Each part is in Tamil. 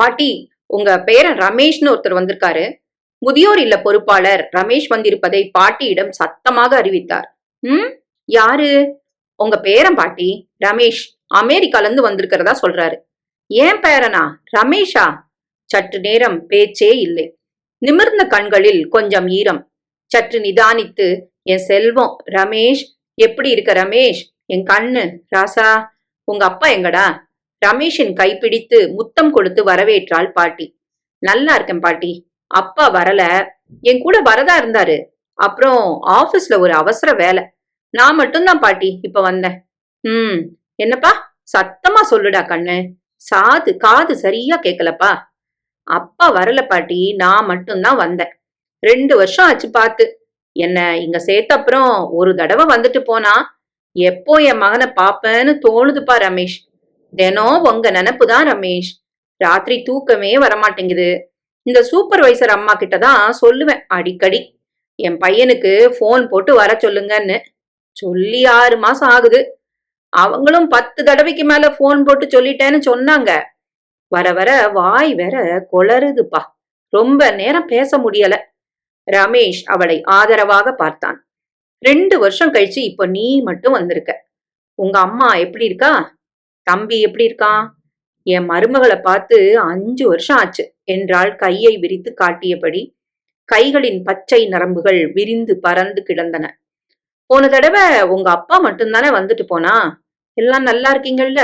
பாட்டி உங்க பேரன் ரமேஷ்னு ஒருத்தர் வந்திருக்காரு. முதியோர் இல்ல பொறுப்பாளர் ரமேஷ் வந்திருப்பதை பாட்டியிடம் சத்தமாக அறிவித்தார். ம்? யாரு? உங்க பேரன் பாட்டி ரமேஷ் அமெரிக்கால இருந்து வந்திருக்கிறதா சொல்றாரு. ஏன் பேரனா? ரமேஷா? சற்று நேரம் பேச்சே இல்லை. நிமிர்ந்த கண்களில் கொஞ்சம் ஈரம். சற்று நிதானித்து என் செல்வம் ரமேஷ் எப்படி இருக்க ரமேஷ்? என் கண்ணு ராசா உங்க அப்பா எங்கடா? ரமேஷின் கைப்பிடித்து முத்தம் கொடுத்து வரவேற்றாள் பாட்டி. நல்லா இருக்கேன் பாட்டி. அப்பா வரல. என் கூட வரதா இருந்தாரு. அப்புறம் ஆபீஸ்ல ஒரு அவசர வேலை. நான் மட்டும்தான் பாட்டி இப்ப வந்தேன். ம். என்னப்பா? சத்தமா சொல்லுடா கண்ணு. சாது காது சரியா கேக்கலப்பா. அப்பா வரல பாட்டி. நான் மட்டும்தான் வந்தேன். ரெண்டு வருஷம் ஆச்சு பார்த்து. என்ன இங்க சேர்த்த அப்புறம் ஒரு தடவை வந்துட்டு போனா எப்போ என் மகனை பாப்பேன்னு தோணுதுப்பா ரமேஷ். தினம் உங்க நினப்பு தான் ரமேஷ். ராத்திரி தூக்கமே வரமாட்டேங்குது. இந்த சூப்பர்வைசர் அம்மா கிட்ட தான் சொல்லுவேன். அடிக்கடி. என் பையனுக்கு ஃபோன் போட்டு வர சொல்லுங்கன்னு. சொல்லி ஆறு மாசம் ஆகுது. அவங்களும் பத்து தடவைக்கு மேல ஃபோன் போட்டு சொல்லிட்டேன்னு சொன்னாங்க. வர வர வாய் வேற கொளருதுப்பா ரொம்ப நேரம் பேச முடியல. ரமேஷ் அவளை ஆதரவாக பார்த்தான். ரெண்டு வருஷம் கழிச்சு இப்ப நீ மட்டும் வந்திருக்க. உங்க அம்மா எப்படி இருக்கா? தம்பி எப்படி இருக்கான்? என் மருமகளை பார்த்து அஞ்சு வருஷம் ஆச்சு என்றாள் கையை விரித்து காட்டியபடி. கைகளின் பச்சை நரம்புகள் விரிந்து பறந்து கிடந்தன. போன தடவை உங்க அப்பா மட்டும்தானே வந்துட்டு போனா? எல்லாம் நல்லா இருக்கீங்கள்ல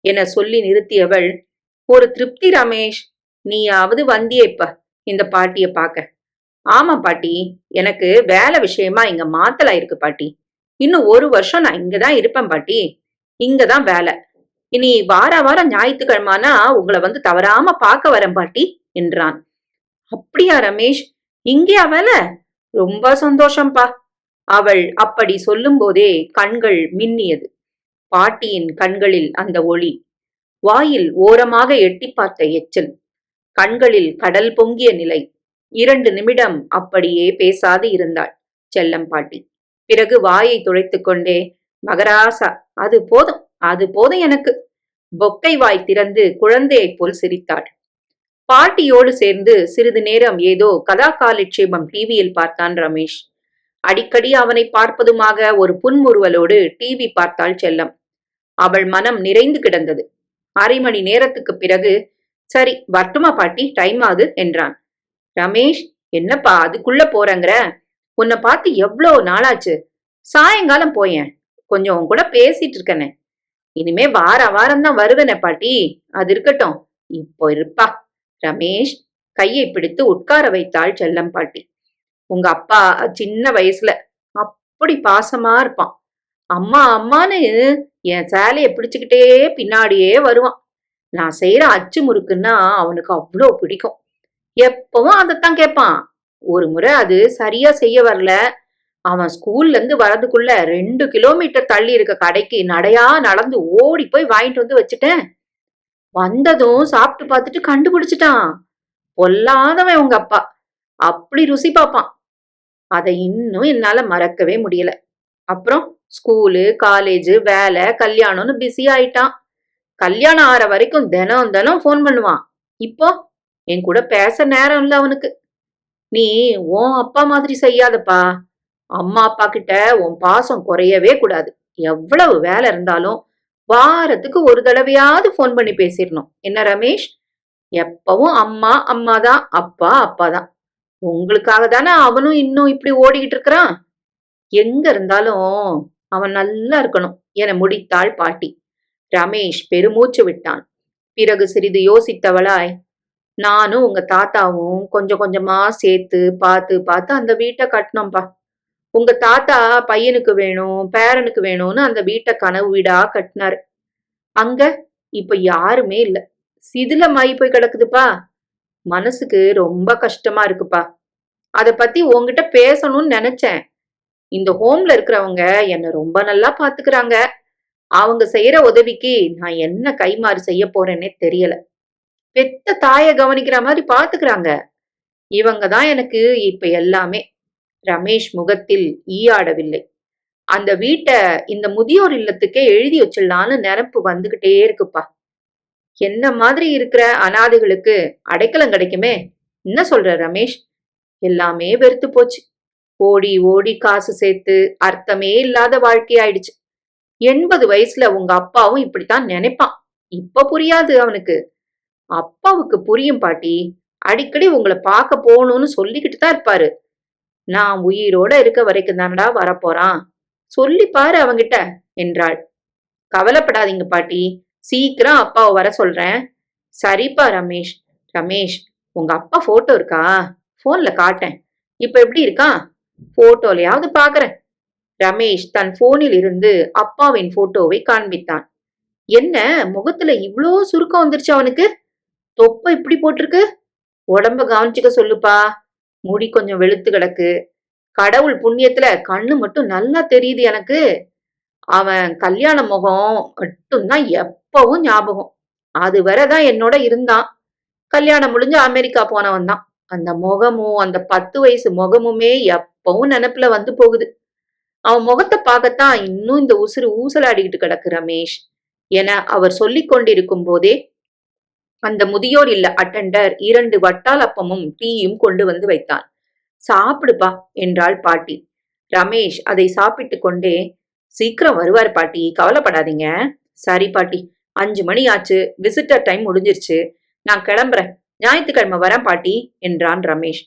என சொல்லி நிறுத்தியவள் ஒரு திருப்தி ரமேஷ் நீயாவது வந்தியே இப்ப இந்த பாட்டிய பார்க்க ஆமா பாட்டி எனக்கு வேலை விஷயமா இங்க மாத்தலா இருக்கு பாட்டி. இன்னும் ஒரு வருஷம் நான் இங்கதான் இருப்பேன் பாட்டி. இங்கதான் வேலை. இனி வார வாரம் ஞாயிற்றுக்கிழமானா உங்களை வந்து தவறாம பார்க்க வரேன் பாட்டி என்றான். அப்படியா ரமேஷ் இங்கேயா வேலை? ரொம்ப சந்தோஷம்பா. அவள் அப்படி சொல்லும்போதே கண்கள் மின்னியது. பாட்டியின் கண்களில் அந்த ஒளி. வாயில் ஓரமாக எட்டி பார்த்த எச்சல். கண்களில் கடல் பொங்கிய நிலை. இரண்டு நிமிடம் அப்படியே பேசாது இருந்தாள் செல்லம் பாட்டி. பிறகு வாயை துடைத்து கொண்டே மகராசா அது போதும் அது போதும் எனக்கு. பொக்கை வாய் திறந்து குழந்தையைப் போல் சிரித்தாள். பாட்டியோடு சேர்ந்து சிறிது நேரம் ஏதோ கதா காலட்சேபம் டிவியில் பார்த்தான் ரமேஷ். அடிக்கடி அவனை பார்ப்பதுமாக ஒரு புன்முறுவலோடு டிவி பார்த்தாள் செல்லம். அவள் மனம் நிறைந்து கிடந்தது. அரை மணி நேரத்துக்கு பிறகு சரி வரட்டுமா பாட்டி? டைம் ஆகுது என்றான். ரமேஷ் என்னப்பா அதுக்குள்ள போறங்கிற? உன்னை பார்த்து எவ்வளோ நாளாச்சு? சாயங்காலம் போயேன். கொஞ்சம் உன் கூட பேசிட்டு இருக்கனே. இனிமே வார வாரம் தான் வருவேனே பாட்டி. அது இருக்கட்டும். இப்போ இருப்பா. ரமேஷ் கையை பிடித்து உட்கார வைத்தாள் செல்லம் பாட்டி. உங்க அப்பா சின்ன வயசுல அப்படி பாசமா இருப்பான். அம்மா அம்மான்னு என் சேலையை பிடிச்சுக்கிட்டே பின்னாடியே வருவான். நான் செய்யற அச்சு முறுக்குன்னா அவனுக்கு அவ்வளோ பிடிக்கும். எப்பவும் அதைத்தான் கேட்பான் ஒரு முறை அது சரியா செய்ய வரல. அவன் ஸ்கூல்ல இருந்து வரதுக்குள்ள ரெண்டு கிலோமீட்டர் தள்ளி இருக்க கடைக்கு நடையா நடந்து ஓடி போய் வாங்கிட்டு வந்து வச்சுட்டேன். வந்ததும் சாப்பிட்டு பார்த்துட்டு கண்டுபிடிச்சிட்டான். பொல்லாதவன் உங்க அப்பா. அப்படி ருசி பார்ப்பான். அதை இன்னும் என்னால மறக்கவே முடியல. அப்புறம் ஸ்கூலு காலேஜ் வேலை கல்யாணம்னு பிஸி ஆயிட்டான். கல்யாணம் ஆற வரைக்கும் தினம் தினம் ஃபோன் பண்ணுவான். இப்போ என் கூட பேச நேரம் இல்லை அவனுக்கு. நீ உன் அப்பா மாதிரி செய்யாதப்பா. அம்மா அப்பா கிட்ட உன் பாசம் குறையவே கூடாது. எவ்வளவு வேலை இருந்தாலும் வாரத்துக்கு ஒரு தடவையாவது ஃபோன் பண்ணி பேசிடணும். என்ன ரமேஷ்? எப்பவும் அம்மா அம்மா தான் அப்பா அப்பா தான் உங்களுக்காக தானே அவனும் இன்னும் இப்படி ஓடிக்கிட்டு இருக்கிறான்? எங்க இருந்தாலும் அவன் நல்லா இருக்கணும். என முடித்தாள் பாட்டி. ரமேஷ் பெருமூச்சு விட்டான். பிறகு சிறிது யோசித்தவளாய் நானும் உங்க தாத்தாவும் கொஞ்சம் கொஞ்சமா சேர்த்து பார்த்து பார்த்து அந்த வீட்டை கட்டினோம்ப்பா உங்க தாத்தா பையனுக்கு வேணும் பேரனுக்கு வேணும்னு அந்த வீட்டை கனவு வீடா கட்டினாரு. அங்க இப்ப யாருமே இல்ல. சிதிலமாயி போய் கிடக்குதுப்பா. மனசுக்கு ரொம்ப கஷ்டமா இருக்குப்பா. அத பத்தி உங்ககிட்ட பேசணும்னு நினைச்சேன். இந்த ஹோம்ல இருக்கிறவங்க என்ன ரொம்ப நல்லா பாத்துக்கிறாங்க. அவங்க செய்யற உதவிக்கு நான் என்ன கைமாறு செய்ய போறேன்னே தெரியல. பெத்த தாய கவனிக்கிற மாதிரி பாத்துக்கிறாங்க. இவங்க தான் எனக்கு இப்ப எல்லாமே. ரமேஷ் முகத்தில் ஈயாடவில்லை. அந்த வீட்டை இந்த முதியோர் இல்லத்துக்கே எழுதி வச்சிடலான்னு நிரப்பு வந்துகிட்டே இருக்குப்பா. என்ன மாதிரி இருக்கிற அனாதைகளுக்கு அடைக்கலம் கிடைக்குமே? என்ன சொல்ற ரமேஷ்? எல்லாமே வெறுத்து போச்சு. ஓடி ஓடி காசு சேர்த்து அர்த்தமே இல்லாத வாழ்க்கை ஆயிடுச்சு. எண்பது வயசுல உங்க அப்பாவும் இப்படித்தான் நினைப்பான். இப்ப புரியாது அவனுக்கு. அப்பாவுக்கு புரியும் பாட்டி. அடிக்கடி உங்களை பார்க்க போகணும்னு சொல்லிக்கிட்டு தான் இருப்பாரு. நான் உயிரோட இருக்க வரைக்கும் தானடா வரப்போறான். சொல்லி பாரு அவங்கிட்ட என்றாள். கவலைப்படாதீங்க பாட்டி சீக்கிரம் அப்பாவை வர சொல்றேன். சரிப்பா ரமேஷ் ரமேஷ் உங்க அப்பா போட்டோ இருக்கா? போன்ல காட்டேன். இப்ப எப்படி இருக்கான் போட்டோலையாவது பாக்குறேன். ரமேஷ் தன் போனில் இருந்து அப்பாவின் போட்டோவை காண்பித்தான். என்ன முகத்துல இவ்ளோ சுருக்கம் வந்துருச்சு அவனுக்கு? தொப்பை இப்படி போட்டிருக்கு? உடம்ப கவனிச்சுக்க சொல்லுப்பா. முடி கொஞ்சம் வெளுத்து கிடக்கு. கடவுள் புண்ணியத்துல கண்ணு மட்டும் நல்லா தெரியுது எனக்கு. அவன் கல்யாண முகம் மட்டும்தான் எப்பவும் ஞாபகம். அது தான் என்னோட இருந்தான். கல்யாணம் முடிஞ்சு அமெரிக்கா போனவன் தான். அந்த முகமும் அந்த பத்து வயசு முகமுமே எப்பவும் நினப்புல வந்து போகுது. அவன் முகத்தை பார்க்கத்தான் இன்னும் இந்த உசுறு ஊசலாடிக்கிட்டு கிடக்கு ரமேஷ். என அவர் சொல்லி கொண்டிருக்கும் போதே அந்த முதியோர் இல்ல அட்டெண்டர் இரண்டு வட்டாலப்பமும் டீயும் கொண்டு வந்து வைத்தான். சாப்பிடுப்பா என்றாள் பாட்டி. ரமேஷ் அதை சாப்பிட்டு கொண்டே சீக்கிரம் வருவார் பாட்டி கவலைப்படாதீங்க. சரி பாட்டி அஞ்சு மணி ஆச்சு விசிட்டர் டைம் முடிஞ்சிருச்சு நான் கிளம்புறேன். ஞாயிற்றுக்கிழமை வரேன் பாட்டி என்றான் ரமேஷ்.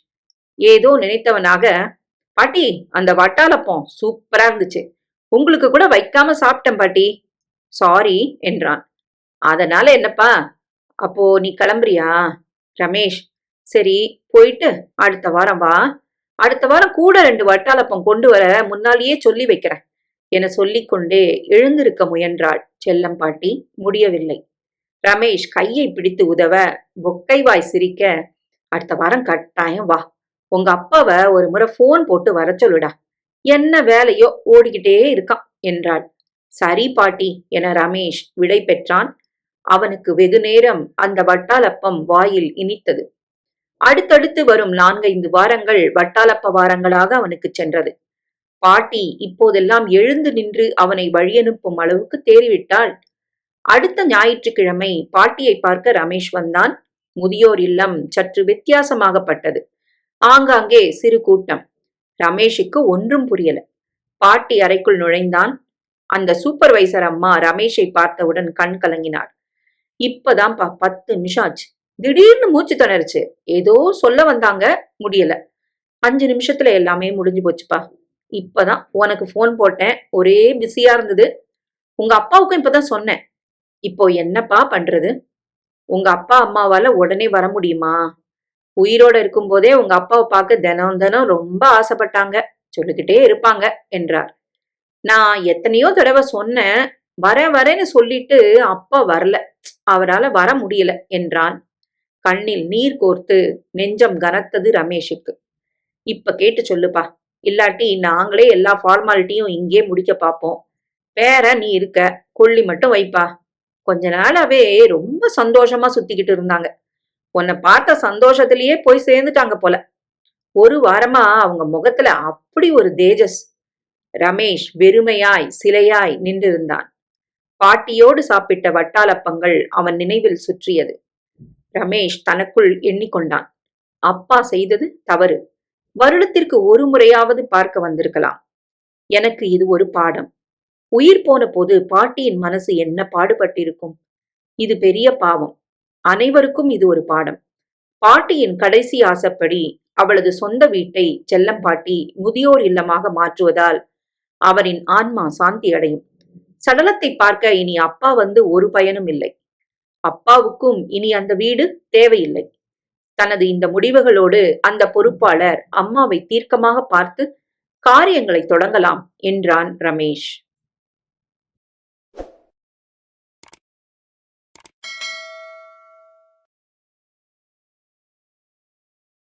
ஏதோ நினைத்தவனாக பாட்டி அந்த வட்டாலப்பம் சூப்பரா இருந்துச்சு. உங்களுக்கு கூட வைக்காம சாப்பிட்டேன் பாட்டி. சாரி என்றான். அதனால என்னப்பா அப்போ நீ கிளம்புறியா? ரமேஷ் சரி போயிட்டு அடுத்த வாரம் வா. அடுத்த வாரம் கூட ரெண்டு வட்டாலப்பம் கொண்டு வர முன்னாலேயே சொல்லி வைக்கிறேன். என சொல்லிக்கொண்டே எழுந்திருக்க முயன்றாள் செல்லம் பாட்டி. முடியவில்லை. ரமேஷ் கையை பிடித்து உதவ பொக்கைவாய் சிரிக்க அடுத்த வாரம் கட்டாயம் வா. உங்க அப்பாவை ஒரு முறை போன் போட்டு வர சொல்லுடா. என்ன வேலையோ ஓடிக்கிட்டே இருக்கான் என்றாள். சரி பாட்டி என ரமேஷ் விடை பெற்றான். அவனுக்கு வெகு நேரம் அந்த வட்டாலப்பம் வாயில் இனித்தது. அடுத்தடுத்து வரும் நான்கைந்து வாரங்கள் வட்டாலப்ப வாரங்களாக அவனுக்கு சென்றது. பாட்டி இப்போதெல்லாம் எழுந்து நின்று அவனை வழியனுப்பும் அளவுக்கு தேறிவிட்டாள். அடுத்த ஞாயிற்றுக்கிழமை பாட்டியை பார்க்க ரமேஷ் வந்தான். முதியோர் இல்லம் சற்று வித்தியாசமாகப்பட்டது. ஆங்காங்கே சிறு கூட்டம். ரமேஷுக்கு ஒன்றும் புரியல. பாட்டி அறைக்குள் நுழைந்தான். அந்த சூப்பர்வைசர் அம்மா ரமேஷை பார்த்தவுடன் கண் கலங்கினார் இப்பதான்ப்பா பத்து நிமிஷம் ஆச்சு. திடீர்னு மூச்சு திணறுச்சு. ஏதோ சொல்ல வந்தாங்க முடியல. அஞ்சு நிமிஷத்துல எல்லாமே முடிஞ்சு போச்சுப்பா. இப்பதான் உனக்கு ஃபோன் போட்டேன். ஒரே பிஸியா இருந்தது. உங்க அப்பாவுக்கும் இப்பதான் சொன்னேன். இப்போ என்னப்பா பண்றது? உங்க அப்பா அம்மாவால உடனே வர முடியுமா? உயிரோட இருக்கும்போதே உங்க அப்பாவை பார்க்க தினம் தினம் ரொம்ப ஆசைப்பட்டாங்க. சொல்லிக்கிட்டே இருப்பாங்க என்றார். நான் எத்தனையோ தடவை சொன்னேன். வர வரேன்னு சொல்லிட்டு அப்பா வரல. அவரால் வர முடியல என்றான். கண்ணில் நீர் கோர்த்து நெஞ்சம் கனத்தது ரமேஷுக்கு. இப்ப கேட்டு சொல்லுப்பா. இல்லாட்டி நாங்களே எல்லா ஃபார்மாலிட்டியும் இங்கே முடிக்க பார்ப்போம். வேற நீ இருக்க கொள்ளி மட்டும் வைப்பா. கொஞ்ச நாளாவே ரொம்ப சந்தோஷமா சுத்திக்கிட்டு இருந்தாங்க. உன்னை பார்த்த சந்தோஷத்திலேயே போய் சேர்ந்துட்டாங்க போல. ஒரு வாரமா அவங்க முகத்துல அப்படி ஒரு தேஜஸ். ரமேஷ் வெறுமையாய் சிலையாய் நின்றிருந்தான். பாட்டியோடு சாப்பிட்ட வட்டாலப்பங்கள் அவன் நினைவில் சுற்றியது. ரமேஷ் தனக்குள் எண்ணிக்கொண்டான். அப்பா செய்தது தவறு. வருடத்திற்கு ஒரு முறையாவது பார்க்க வந்திருக்கலாம். எனக்கு இது ஒரு பாடம். உயிர் போன போது பாட்டியின் மனசு என்ன பாடுபட்டிருக்கும்? இது பெரிய பாவம். அனைவருக்கும் இது ஒரு பாடம். பாட்டியின் கடைசி ஆசைப்படி அவளது சொந்த வீட்டை செல்லம் பாட்டி முதியோர் இல்லமாக மாற்றுவதால் அவரின் ஆன்மா சாந்தி அடையும். சடலத்தை பார்க்க இனி அப்பா வந்து ஒரு பயனும் இல்லை. அப்பாவுக்கும் இனி அந்த வீடு தேவையில்லை. தனது இந்த முடிவுகளோடு அந்த பொறுப்பாளர் அம்மாவை தீர்க்கமாக பார்த்து காரியங்களை தொடங்கலாம் என்றான் ரமேஷ்.